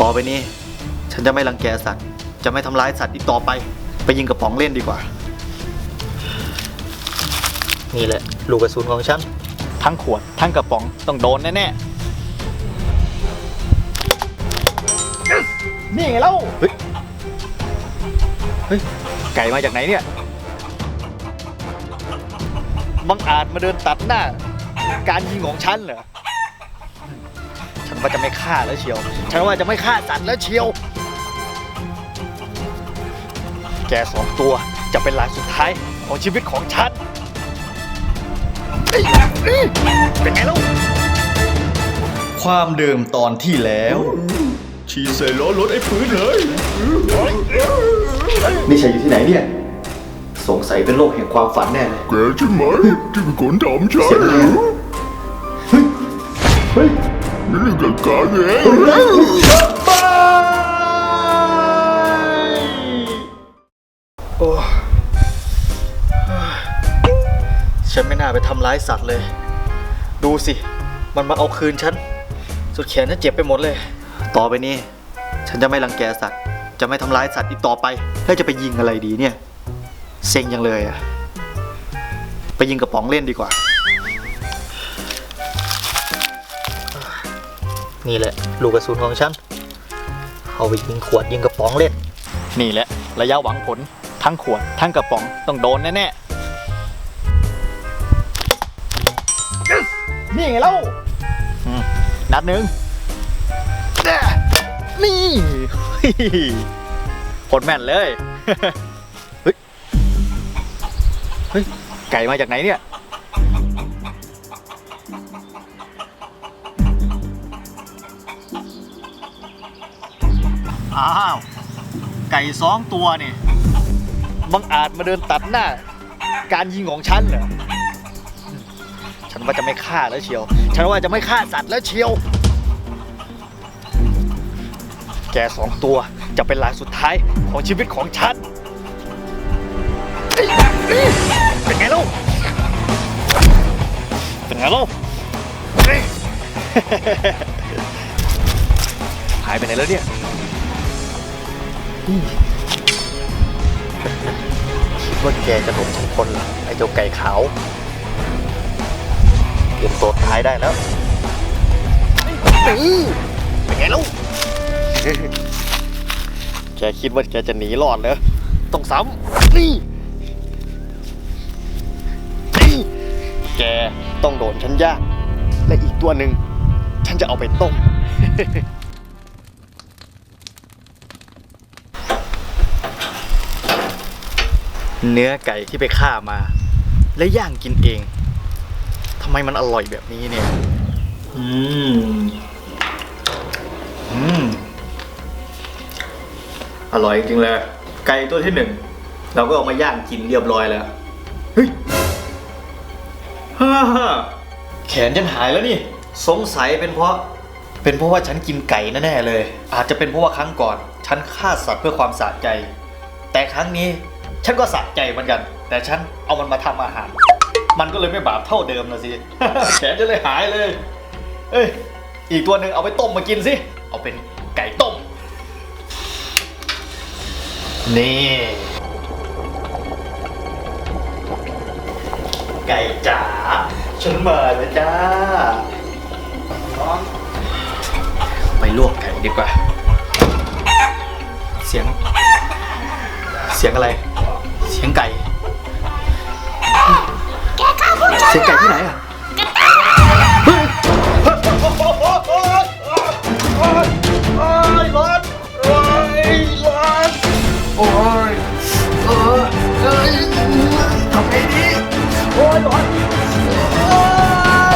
ต่อไปนี้ ฉันจะไม่รังแกสัตว์ จะไม่ทำร้ายสัตว์อีกต่อไป ไปยิงกระป๋องเล่นดีกว่า นี่แหละ ลูกกระสุนของฉัน ทั้งขวด ทั้งกระป๋องต้องโดนแน่ๆนี่ไงเล่าเฮ้ยเฮ้ยไก่มาจากไหนเนี่ยบังอาจมาเดินตัดหน้า การยิงของฉันเหรอ ว่าจะไม่ฆ่าแล้วเชียว ฉันว่าจะไม่ฆ่าสัตว์แล้วเชียว แกสองตัวจะเป็นรายสุดท้ายของชีวิตของฉันเอ้ยเอ้ยเป็นไงลูกความเดิมตอนที่แล้วฉีดใส่ล้อรถไอ้ปืนเลย นี่ฉันอยู่ที่ไหนเนี่ย สงสัยเป็นโลกแห่งความฝันแน่เลยแกใช่ไหมที่เป็นคนทำฉันเสียงอะไรอะเฮ้ย นี่เรื่องกับการเองโอ้ฉันไม่น่าไปทำร้ายสัตว์เลย ดูสิ มันมาเอาคืนฉัน สุดแขนฉันเจ็บไปหมดเลย ต่อไปนี้ ฉันจะไม่รังแกสัตว์ จะไม่ทำร้ายสัตว์อีกต่อไป แล้วจะไปยิงอะไรดีเนี่ย เซ็งยังเลยอะไปยิงกระป๋องเล่นดีกว่า นี่แหละ ลูกกระสุนของฉัน เอาไปยิงขวดยิงกระป๋องเล่น นี่แหละ ระยะหวังผลทั้งขวดทั้งกระป๋องต้องโดนแน่ๆ นี่ไงเล่าอืมนัดหนึ่งแน่นี่ผลแม่นเลย เฮ้ย เฮ้ย ไก่มาจากไหนเนี่ย อ้าว ไก่สองตัวเนี่ย บังอาจมาเดินตัดหน้า การยิงของฉันเหรอ ฉันว่าจะไม่ฆ่าแล้วเชียว ฉันว่าจะไม่ฆ่าสัตว์แล้วเชียว แกสองตัวจะเป็นรายสุดท้ายของชีวิตของฉันเอ้ยเป็นไงลูกเป็นไงลูกเอ้ย หายไปไหนแล้วเนี่ย คิดว่าแกจะหลบฉันคนเหรอไอ้เจ้าไก่ขาวเตรียมตัวท้ายได้แล้วนี่เป็นไงลูกแกคิดว่าแกจะหนีรอดเหรอต้องซ้ำนี่นี่แกต้องโดนฉันยากและอีกตัวหนึ่งฉันจะเอาไปต้ม เนื้อไก่ที่ไปฆ่ามา และย่างกินเองทำไมมันอร่อยแบบนี้เนี่ย อืม อืม อร่อยจริงๆเลย ไก่ตัวที่หนึ่ง เราก็เอามาย่างกินเรียบร้อยแล้ว เฮ้ยฮ่าฮ่าแขนฉันหายแล้วนี่ สงสัยเป็นเพราะ เป็นเพราะว่าฉันกินไก่แน่ๆเลย อาจจะเป็นเพราะว่าครั้งก่อน ฉันฆ่าสัตว์เพื่อความสะใจ แต่ครั้งนี้ ฉันก็สะใจเหมือนกัน แต่ฉันเอามันมาทำอาหาร มันก็เลยไม่บาปเท่าเดิมนะสิ แขนจะเลยหายเลย เอ้ย อีกตัวหนึ่งเอาไปต้มมากินสิ เอาเป็นไก่ต้ม นี่ ไก่จ๋า ฉันมาแล้วจ้าไปลวกไก่ดีกว่า เสียง เสียงอะไร เสียงไก่เสียงไก่ที่ไหนอะเฮ้ยโอ๊ยโอ๊ยร้อนโอ๊ยร้อนโอ๊ยเออเอ้ยทำไงดีโอ๊ยร้อนโอ๊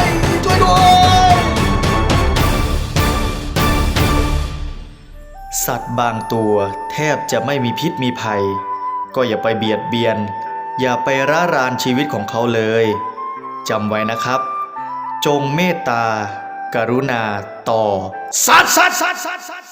ยช่วยด้วย สัตว์บางตัวแทบจะไม่มีพิษมีภัย ก็อย่าไปเบียดเบียน อย่าไปร่ารานชีวิตของเขาเลยจำไว้นะครับ จงเมตตา กรุณาต่อสัตว์สัตว์สัตว์สัตว์สัต